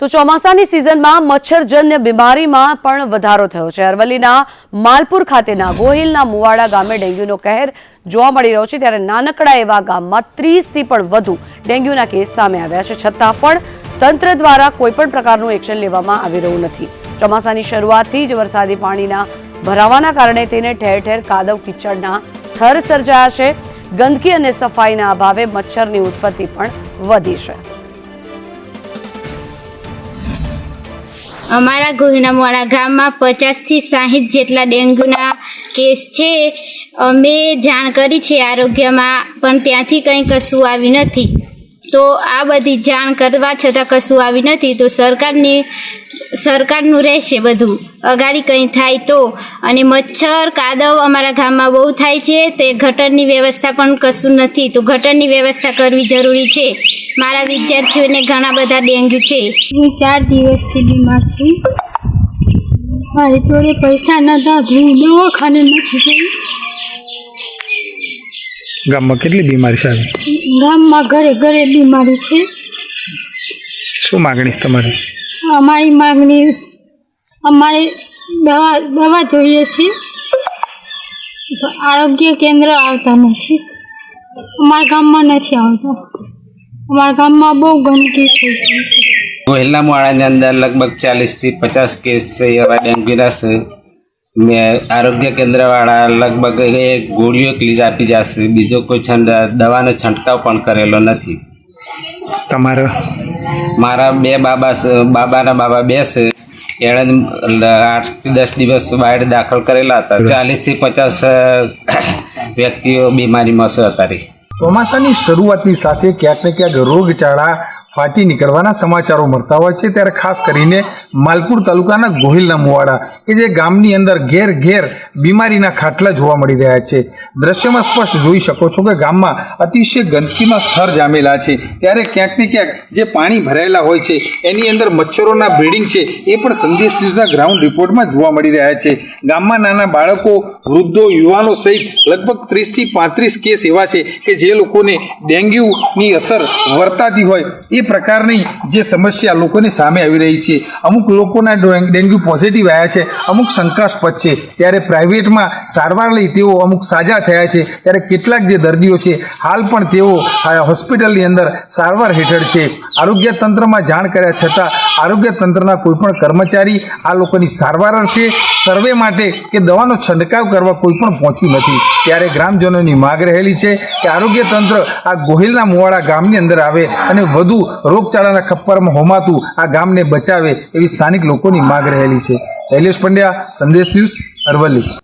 તો ચોમાસાની સિઝનમાં મચ્છરજન્ય બીમારીમાં પણ વધારો થયો છે. અરવલ્લીના માલપુર ખાતેના ગોહિલના મુવાડા ગામે ડેન્ગ્યુનો કહેર જોવા મળી રહ્યો છે, ત્યારે નાનકડા એવા ગામમાં ત્રીસથી પણ વધુ ડેન્ગ્યુના કેસ સામે આવ્યા છે. છતાં પણ તંત્ર દ્વારા કોઈપણ પ્રકારનું એક્શન લેવામાં આવી રહ્યું નથી. ચોમાસાની શરૂઆતથી જ વરસાદી પાણીના ભરાવાના કારણે તેને ઠેર ઠેર કાદવ કિચડના થર સર્જાયા છે. ગંદકી અને સફાઈના અભાવે મચ્છરની ઉત્પત્તિ પણ વધી છે. અમારા ગોહિનામવાડા ગામમાં પચાસથી સાહીઠ જેટલા ડેન્ગ્યુના કેસ છે. અમે જાણ કરી છે આરોગ્યમાં, પણ ત્યાંથી કંઈ કશું આવી નથી. તો આ બધી જાણ કરવા છતાં કશું આવી નથી. તો સરકારની સરકારનું રહેશે બધું. અગાડી કંઈ થાય તો. અને મચ્છર કાદવ અમારા ગામમાં બહુ થાય છે. તે ગટરની વ્યવસ્થા પણ કશું નથી. તો ગટરની વ્યવસ્થા કરવી જરૂરી છે. મારા વિદ્યાર્થીઓને ઘણા બધા ડેન્ગ્યુ છે. હું ચાર દિવસથી બીમાર છું. મારી જોડે પૈસા નતા હું દવાખાને નથી ગઈ. ગામમાં કેટલી બીમારી છે ગામમાં ઘરે ઘરે બીમારી છે. શું માગણી તમારી? અમારી માગણી અમારે દવા દવા જોઈએ છે આરોગ્ય કેન્દ્ર આવતા નથી. અમારા ગામમાં નથી આવતા. અમારા ગામમાં બહુ ગંદકી થઈ ગઈ છે. વહેલા મોડાની અંદર લગભગ ચાલીસથી પચાસ કેસ છે એવા ડેન્ગ્યુના છે. મેં આરોગ્ય કેન્દ્રવાળા લગભગ એ ગોળીઓ ક્લીઝ આપી જશે. બીજો કોઈ છંડ દવાનો છંટકાવ પણ કરેલો નથી. તમારે? મારા બે બાબા બાબાના બાબા બે છે. એણે આઠથી દસ દિવસ બહાર દાખલ કરેલા હતા. ચાલીસથી પચાસ વ્યક્તિઓ બીમારીમાં છે અત્યારે. ચોમાસાની શરૂઆતની સાથે ક્યાંક ને ક્યાંક રોગચાળા ફાટી નીકળવાના સમાચારો મળતા હોય છે, ત્યારે ખાસ કરીને માલપુર તાલુકાના ગોહિલના મુવાડા, કે જે ગામની અંદર ઘેર ઘેર બીમારીના ખાટલા જોવા મળી રહ્યા છે. દ્રશ્યમાં સ્પષ્ટ જોઈ શકો છો કે ગામમાં અતિશય ગંદકીમાં થર જામેલા છે. ત્યારે ક્યાંક ને ક્યાંક જે પાણી ભરાયેલા હોય છે, એની અંદર મચ્છરોના બ્રીડિંગ છે, એ પણ સંદેશ ન્યૂઝના ગ્રાઉન્ડ રિપોર્ટમાં જોવા મળી રહ્યા છે. ગામમાં નાના બાળકો, વૃદ્ધો, યુવાનો સહિત લગભગ ત્રીસથી પાંત્રીસ કેસ એવા છે કે જે લોકોને ડેન્ગ્યુની અસર વર્તાતી હોય, એ પ્રકારની જે સમસ્યા લોકોની સામે આવી રહી છે. અમુક લોકોના ડેન્ગ્યુ પોઝિટિવ આવ્યા છે, અમુક શંકાસ્પદ છે. ત્યારે પ્રાઇવેટમાં સારવાર લઈ તેઓ અમુક સાજા થયા છે. ત્યારે કેટલાક જે દર્દીઓ છે, હાલ પણ તેઓ હોસ્પિટલની અંદર સારવાર હેઠળ છે. આરોગ્ય તંત્રમાં જાણ કર્યા છતાં, આરોગ્ય તંત્રના કોઈપણ કર્મચારી આ લોકોની સારવાર અર્થે સર્વે માટે કે દવાનો છંટકાવ કરવા કોઈ પણ પહોંચ્યું નથી. ત્યારે ગ્રામજનોની માગ રહેલી છે કે આરોગ્ય તંત્ર આ ગોહિલના મુવાડા ગામની અંદર આવે અને વધુ રોગચાળાના ખપ્પરમાં હોમાતું આ ગામને બચાવે એવી સ્થાનિક લોકોની માગ રહેલી છે. શૈલેષ પંડ્યા, સંદેશ ન્યૂઝ અરવલ્લી.